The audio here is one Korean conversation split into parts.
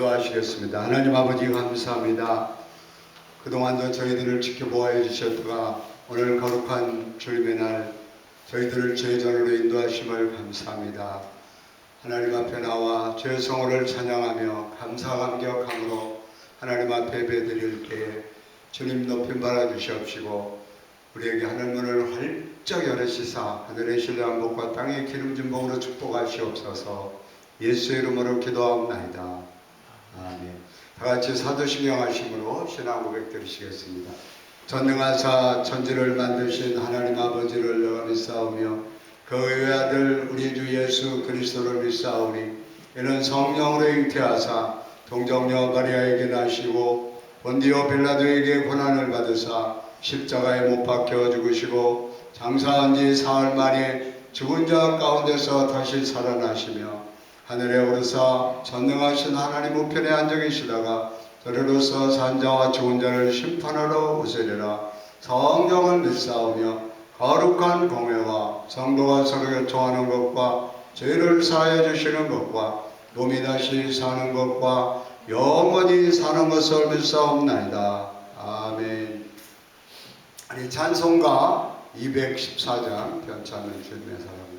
기도하시겠습니다. 하나님 아버지 감사합니다. 그동안도 저희들을 지켜보아 주셨다가 오늘 거룩한 주님의 날 저희들을 제전으로 인도하심을 감사합니다. 하나님 앞에 나와 주의 성호를 찬양하며 감사 감격함으로 하나님 앞에 예배드릴 때 주님 높임 받아 주시옵시고 우리에게 하늘 문을 활짝 열으시사 하늘의 신뢰한 복과 땅의 기름진 복으로 축복하시옵소서 예수 이름으로 기도하옵나이다. 아멘. 다 같이 사도신경 하심으로 신앙 고백 드리시겠습니다. 전능하사 천지를 만드신 하나님 아버지를 내가 믿사오며 그 외아들 우리 주 예수 그리스도를 믿사오니 이는 성령으로 잉태하사 동정녀 마리아에게 나시고 본디오 빌라도에게 고난을 받으사 십자가에 못 박혀 죽으시고 장사한 지 사흘 만에 죽은 자 가운데서 다시 살아나시며 하늘에 오르사 전능하신 하나님 우편에 앉아 계시다가 저리로서 산자와 죽은 자를 심판하러 오시리라 성령을 믿사오며 거룩한 공회와 성도가 서로 교통하는 것과 죄를 사하여 주시는 것과 몸이 다시 사는 것과 영원히 사는 것을 믿사옵나이다. 아멘. 아니 찬송가 214장 변찬을 주님의 사랑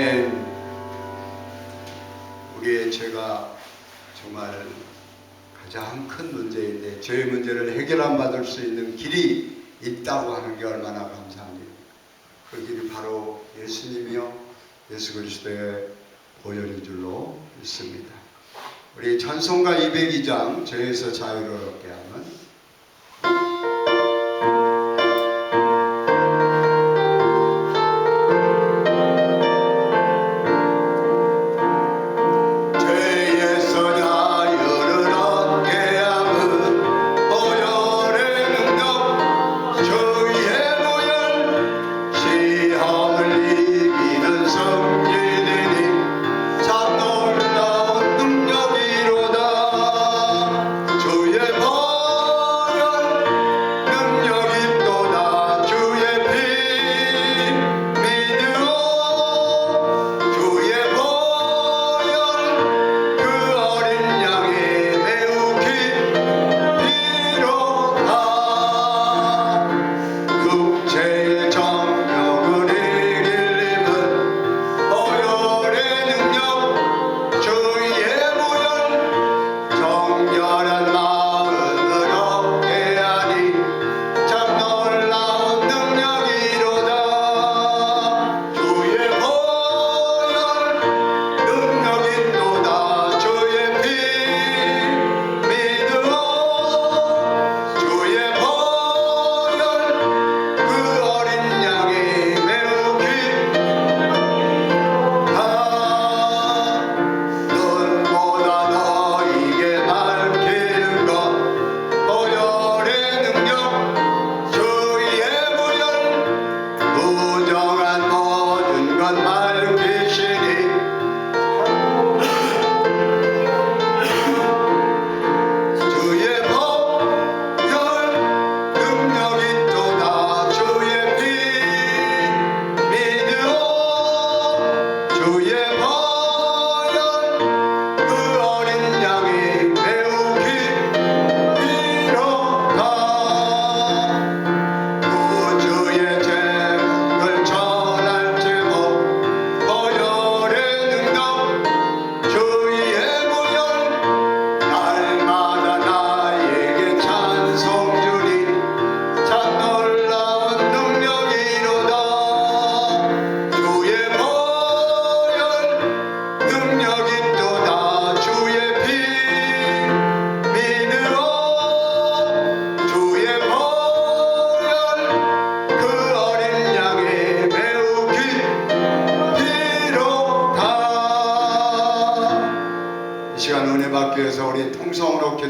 아멘 우리의 죄가 정말 가장 큰 문제인데 죄의 문제를 해결 안 받을 수 있는 길이 있다고 하는 게 얼마나 감사합니다. 그 길이 바로 예수님이요 예수 그리스도의 보혈인 줄로 믿습니다. 우리 찬송가 202장 죄에서 자유를 얻게 하는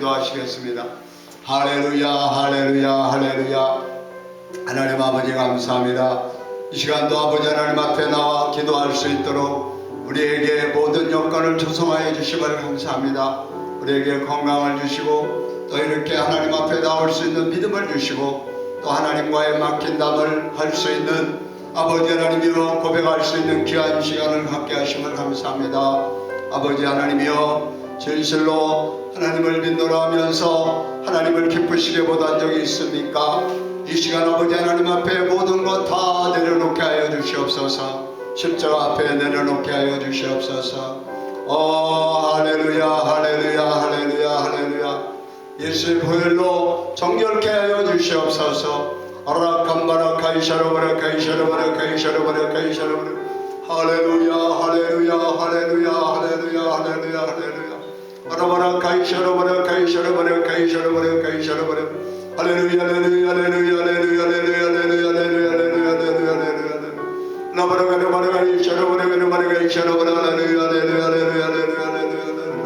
기도하시겠습니다. 할렐루야, 할렐루야, 할렐루야. 하나님 아버지 감사합니다. 이 시간도 아버지 하나님 앞에 나와 기도할 수 있도록 우리에게 모든 여건을 조성하여 주심을 감사합니다. 우리에게 건강을 주시고 또 이렇게 하나님 앞에 나올 수 있는 믿음을 주시고 또 하나님과의 막힌 담을 할 수 있는 아버지 하나님이여 고백할 수 있는 귀한 시간을 갖게 하심을 감사합니다. 아버지 하나님이여 진실로 하나님을 믿노라 하면서 하나님을 기쁘시게 보던 적이 있습니까? 이 시간 아버지 하나님 앞에 모든 것 다 내려놓게 하여 주시옵소서. 십자가 앞에 내려놓게 하여 주시옵소서. 어 할렐루야 할렐루야 할렐루야 할렐루야. 예수의 보혈로 정결케 하여 주시옵소서. 아라캄바라 카이샤로 바라 카이샤로 바라 카이샤로 바라 카이샤로 바라 할렐루야 할렐루야 할렐루야 할렐루야 할렐루야 할렐루야 아라바라 카이샤로바라 카이샤로바라 카이샤로바라 카이샤로바라 할렐루야 할렐루야 할렐루야 할렐루야 할렐루야 할렐루야 할렐루야 할렐루야 할렐루야 할렐루야 나바라 가라 바라가리 샤로바라 가라 바라가리 샤로바라 할렐루야 할렐루야 할렐루야 할렐루야 할렐루야 할렐루야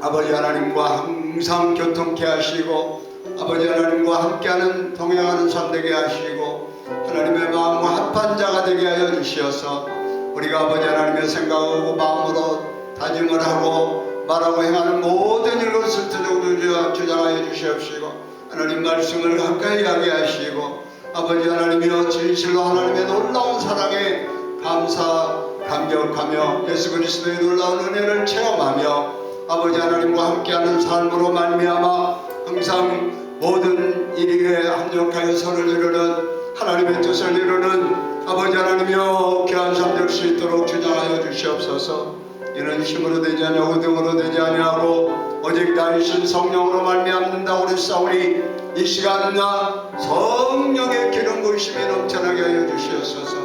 아버지 하나님과 항상 교통케 하시고 아버지 하나님과 함께하는 동행하는 삶 되게 하시고 하나님의 마음과 합한 자가 되게 하여 주시어서 우리가 아버지 하나님의 생각하고 마음으로 다짐을 하고 말하고 행하는 모든 일것을 주장- 주장하여 주시옵시고 하나님 말씀을 가까이 하게 하시고 아버지 하나님이여 진실로 하나님의 놀라운 사랑에 감사 감격하며 예수 그리스도의 놀라운 은혜를 체험하며 아버지 하나님과 함께하는 삶으로 말미암아 항상 모든 일에 합력하여 선을 이루는 하나님의 뜻을 이루는 아버지 하나님이여 귀한 삶 될 수 있도록 주장하여 주시옵소서 이는 힘으로 되지 아니하고 등으로 되지 아니하고 오직 나이신 성령으로 말미암는다 싸우니 이 시간 나 성령의 기름 부심이 넘쳐나게 하여 주시옵소서.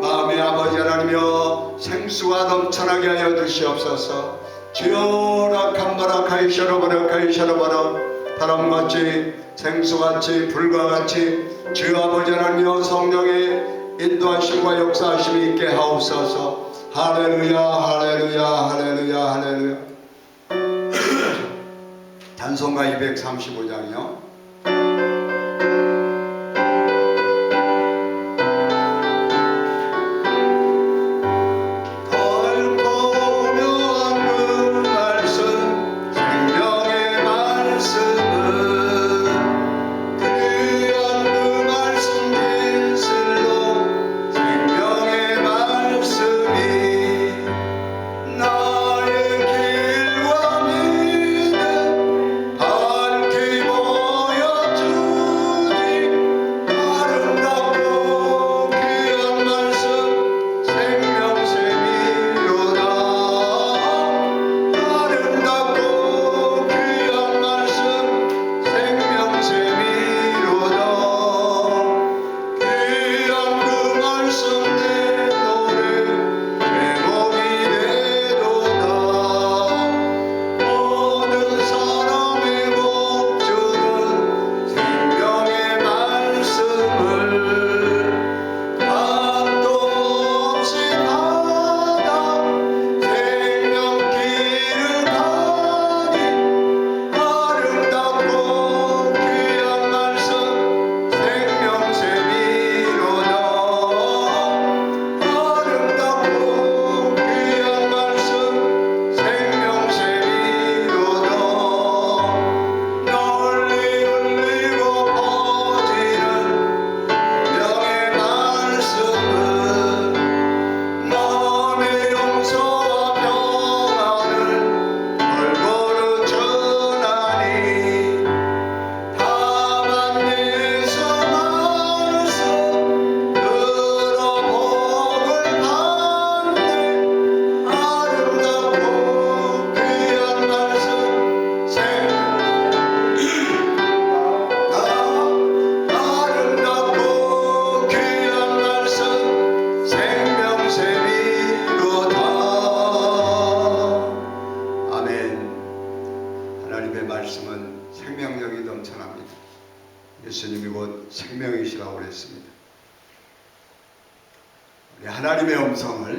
마음의 아버지 하나님이여 생수가 넘쳐나게 하여 주시옵소서. 주여라 캄바라 카이샤로바라 카이샤로바라 바람같이 생수같이 불과같이 주 아버지 하나님이여 성령의 인도하심과 역사하심이 있게 하옵소서 할렐루야 할렐루야 할렐루야 할렐루야. 단송가 235장이요 영성을